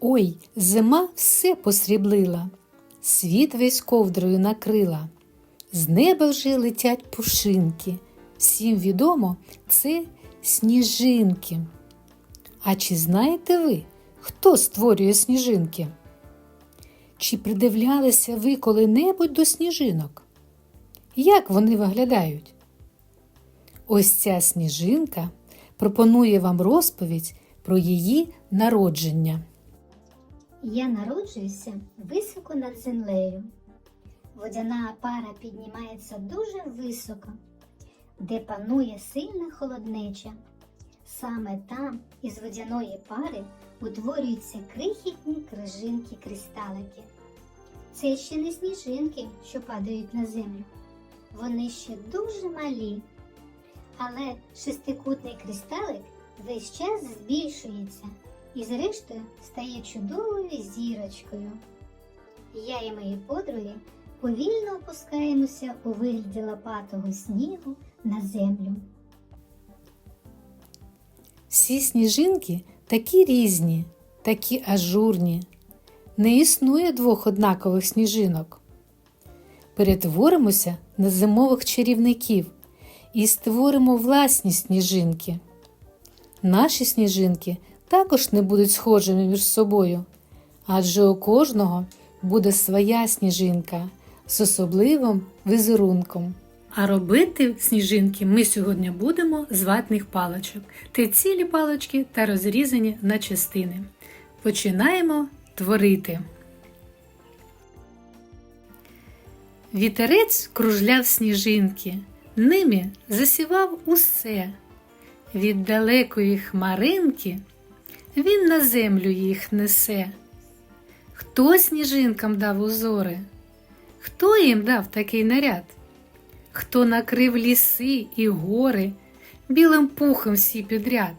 Ой, зима все посріблила, світ весь ковдрою накрила. З неба вже летять пушинки. Всім відомо, це сніжинки. А чи знаєте ви, хто створює сніжинки? Чи придивлялися ви коли-небудь до сніжинок? Як вони виглядають? Ось ця сніжинка пропонує вам розповідь про її народження. Я народжуюся високо над землею. Водяна пара піднімається дуже високо, де панує сильна холоднеча. Саме там із водяної пари утворюються крихітні крижинки кристалики. Це ще не сніжинки, що падають на землю. Вони ще дуже малі. Але шестикутний кристалик весь час збільшується і зрештою стає чудовою зірочкою. Я і мої подруги повільно опускаємося у вигляді лопатого снігу на землю. Всі сніжинки такі різні, такі ажурні. Не існує двох однакових сніжинок. Перетворимося на зимових чарівників і створимо власні сніжинки. Наші сніжинки також не будуть схожими між собою, адже у кожного буде своя сніжинка з особливим візерунком. А робити сніжинки ми сьогодні будемо з ватних паличок. Те цілі палички та розрізані на частини. Починаємо творити. Вітерець кружляв сніжинки, ними засівав усе. Від далекої хмаринки він на землю їх несе. Хто сніжинкам дав узори? Хто їм дав такий наряд? Хто накрив ліси і гори білим пухом всі підряд?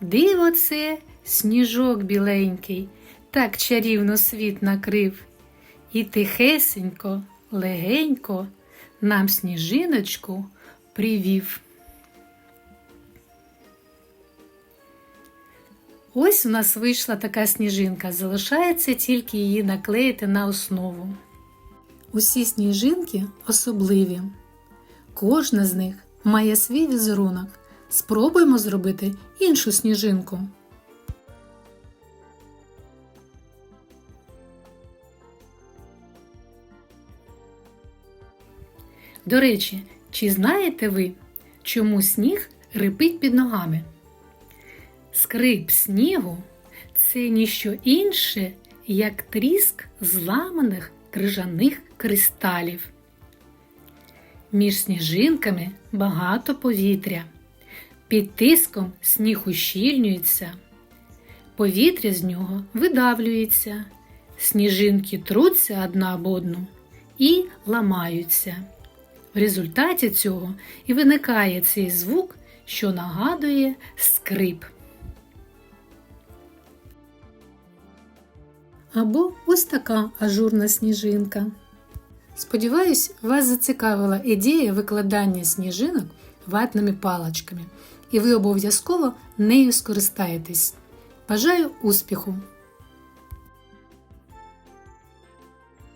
Диво це сніжок біленький, так чарівно світ накрив, і тихесенько, легенько нам сніжиночку привів. Ось у нас вийшла така сніжинка, залишається тільки її наклеїти на основу. Усі сніжинки особливі. Кожна з них має свій візерунок. Спробуємо зробити іншу сніжинку. До речі, чи знаєте ви, чому сніг рипить під ногами? Скрип снігу це ніщо інше, як тріск зламаних крижаних кристалів. Між сніжинками багато повітря. Під тиском сніг ущільнюється, повітря з нього видавлюється, сніжинки труться одна об одну і ламаються. В результаті цього і виникає цей звук, що нагадує скрип. Або ось така ажурна сніжинка. Сподіваюсь, вас зацікавила ідея викладання сніжинок ватними паличками, і ви обов'язково нею скористаєтесь. Бажаю успіху!